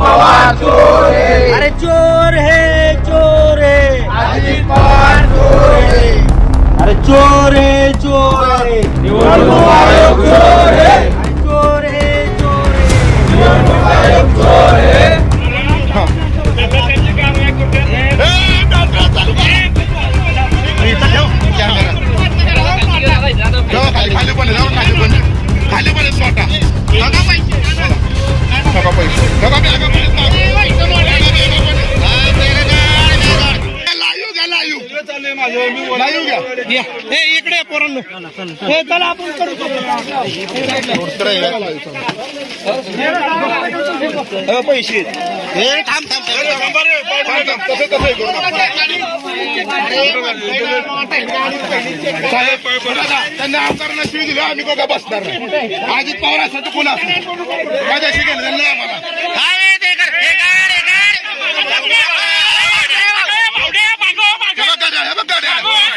पवार चोर है अरे चोर है चोर है। अजित पवार चोर है अरे चोर है चोर है। निवडणूक घ्या इकडे पोरांनो हे चला आपण करू पैसे. हे थांब हे त्यांना आमदारांना शिवी दिली आम्ही बघा बसणार नाही अजित पवार असं तर कोणा माझ्याशी गेलं त्यांना आम्हाला हे बघ गाड्या,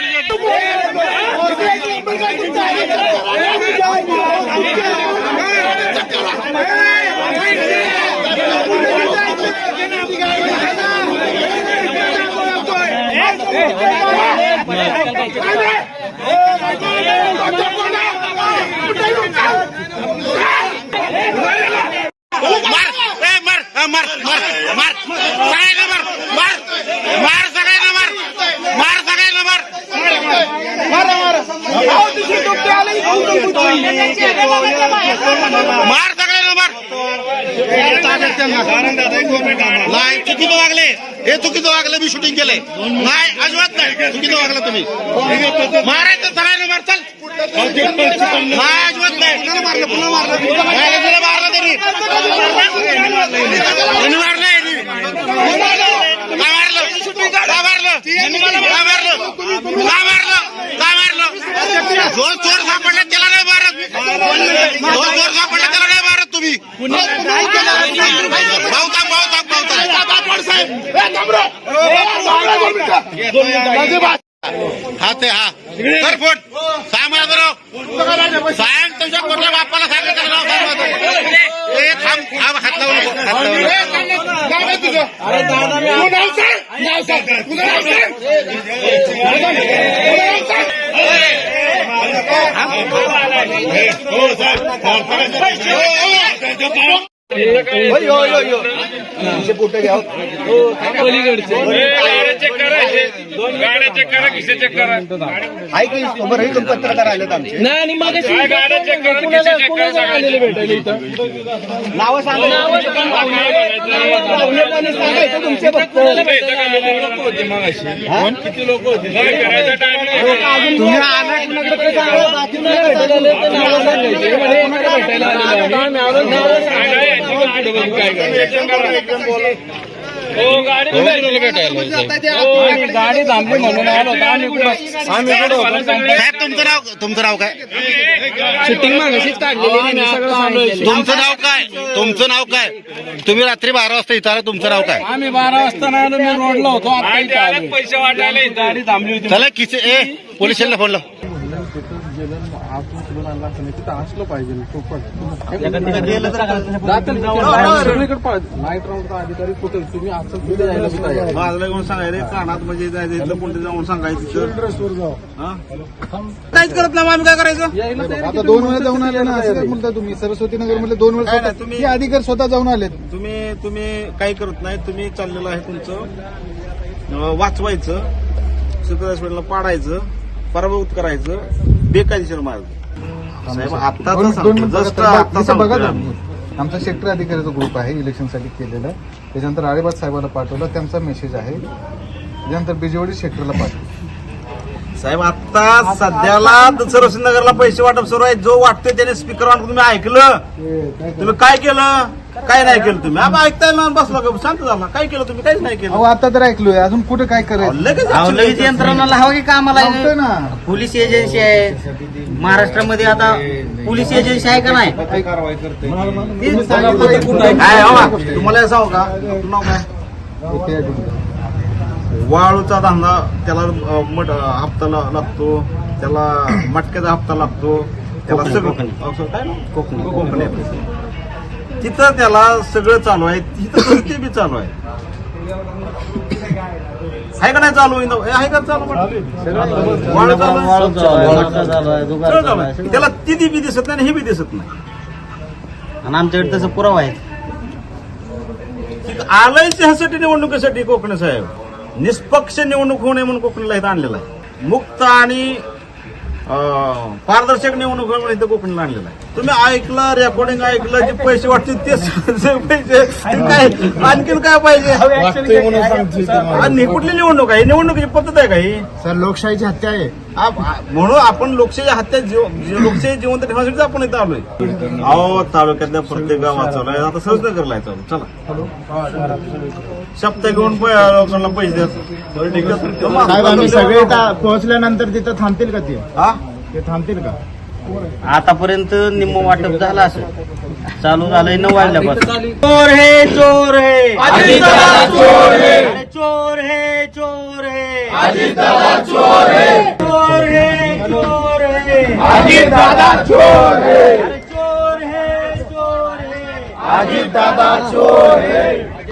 हे बघ गाड्या. मार ए, मार हा, मार मार मार सगळ्यांना मार मार मार सगळ्यांना मार मार सगळ्यांना मार मार सगळ्यांना मार नाही चुकीचं वागले. हे चुकीचं वागलं मी शूटिंग केले नाही अजिबात नाही. चुकीचं वागलं तुम्ही. मारायचं सगळ्यांना मार चल. नाही अजिबात नाही. कुणाला मारलं पुन्हा मारलं. तुला मारलं तरी. त्यांनी मारलं का मारलं? का मारलं? का मारलं? का मारलं? का त्याला नाही मारत तुम्ही हा ते हा कर फोन सांग माझं नाव सांग तुझ्या कुठल्या बापाला सांगितलं नाव सांग हात लावू नको हात लावू नको गाड्या चेक करा खिसे चेक करा पत्रकार आले आमचे काय गाड्या चेक करा खिसे चेक करा सगळ्यांचे नावं सांगा. तुमचे फक्त किती लोक होते करायचा तुम्ही आला गाडी गाडी थांबली म्हणून आलो होतो. आम्ही कुठं? आम्ही कुठं होतो? साहेब तुमचं नाव तुमचं नाव काय? शूटिंग मागाशीच काढलेली. तुमचं नाव काय? तुमचं नाव काय? तुम्ही रात्री बारा वाजता इथं आला तुमचं नाव काय? आम्ही बारा वाजता नाही आलो, मी रोडला होतो. आता इथं आलो. पैसे वाटायला. गाडी थांबली होती. चला किसे ए पोलीस स्टेशनला फोन लाव. काहीच करत नाही. आम्ही काय करायचं? आता दोन वेळा जाऊन आले ना असं म्हणता तुम्ही? सरस्वती नगरमध्ये दोन वेळा तुम्ही- हे अधिकारी स्वतः जाऊन आलेत. तुम्ही तुम्ही काही करत नाही. तुम्ही चाललेलं आहे तुमचं. वाचवायचं. सिद्धराज पाडायचं. पराभूत करायचं. बेकायदेशीर मार्ग. साहेब आता दोन दोन मिनिटं बघा, आता इथं बघा सांगतोय. तुम्ही. आमचा सेक्टर अधिकाऱ्याचा ग्रुप आहे इलेक्शनसाठी केलेला. त्याच्यानंतर राळेबाद साहेबाला पाठवला त्यांचा मेसेज आहे. त्याच्यानंतर बिजवडी सेक्टरला पाठवला. साहेब आता सध्याला सरस्वती नगरला पैसे वाटप सुरू आहे जो वाटतोय त्याने स्पीकर ऑन तुम्ही ऐकलं? तुम्ही काय केलं? काय नाही केलं तुम्ही? आम्ही ऐकताय ना बसलो का शांत झाला. काय केलं तुम्ही? काहीच नाही केलं. अहो आता तर ऐकलोय. अजून कुठे काय करायचं? लगेच अहो, लगेच घ्यायचं. यंत्रणाला हवं की कामाला सांगतोय ना. पोलीस एजन्सी आहे. महाराष्ट्रामध्ये आता पोलीस एजन्सी आहे का नाही? तुम्ही सांगितलं तर कुठं आहे? काय हो बा, तुम्हाला हे सांगू का? तुमचं नाव काय? इथे आहे तुमचं. वाळूचा धंदा त्याला अ, मट हप्ता ला- लागतो. त्याला मटक्याचा हप्ता लागतो. त्याला सगळं असं काय ना? कोकणी. तिथं त्याला सगळं चालू आहे. तिथं ते बी चालू आहे. आहे का नाही चालू? हे आहे का चालू म्हटलं? वाळू चालू आहे? सगळं चालू आहे. त्याला ती बी दिसत नाही आणि हे बी दिसत नाही. आणि आमच्याकडे तसं पुरावा आहे. तिथं आलंय ह्यासाठी निवडणुकीसाठी कोकणी साहेब. निष्पक्ष निवडणूक होऊ नये म्हणून कोकणीला इथं आणलेला आहे. मुक्त आणि अं, पारदर्शक निवडणूक होऊ म्हणून इथं कोकणीला आणलेला आहे. तुम्ही ऐकलं रेकॉर्डिंग ऐकलं जे पैसे वाटतील ते पैसे काय आणखीन काय पाहिजे? आणि ही कुठली निवडणूक आहे. ही निवडणुकीची पद्धत आहे का ही सर लोकशाहीची हत्या आहे. आप- म्हणून आपण लोकशाही हत्या जीव जी- लोकशाही जिवंत ठेवण्यासाठी आपण इथं आलोय. अहो तालुक्यातल्या प्रत्येक गावात चालू आहे. आता सहजनगरला आहे चालू. चला. शब्द घेऊन प- लोकांना पैसे देत साहेब आम्ही सगळे इथं पोहोचल्यानंतर तिथं थांबतील का ते? हा? ते थांबतील का? आतापर्यंत निम्म वाटप झालं असं चालू झालंय नऊ वाजल्यापासून. चोर हे चोर हे. चोर है. चोर हे चोर हे. चोर है. चोर हे चोर हे. चोर है. चोर हे चोर है.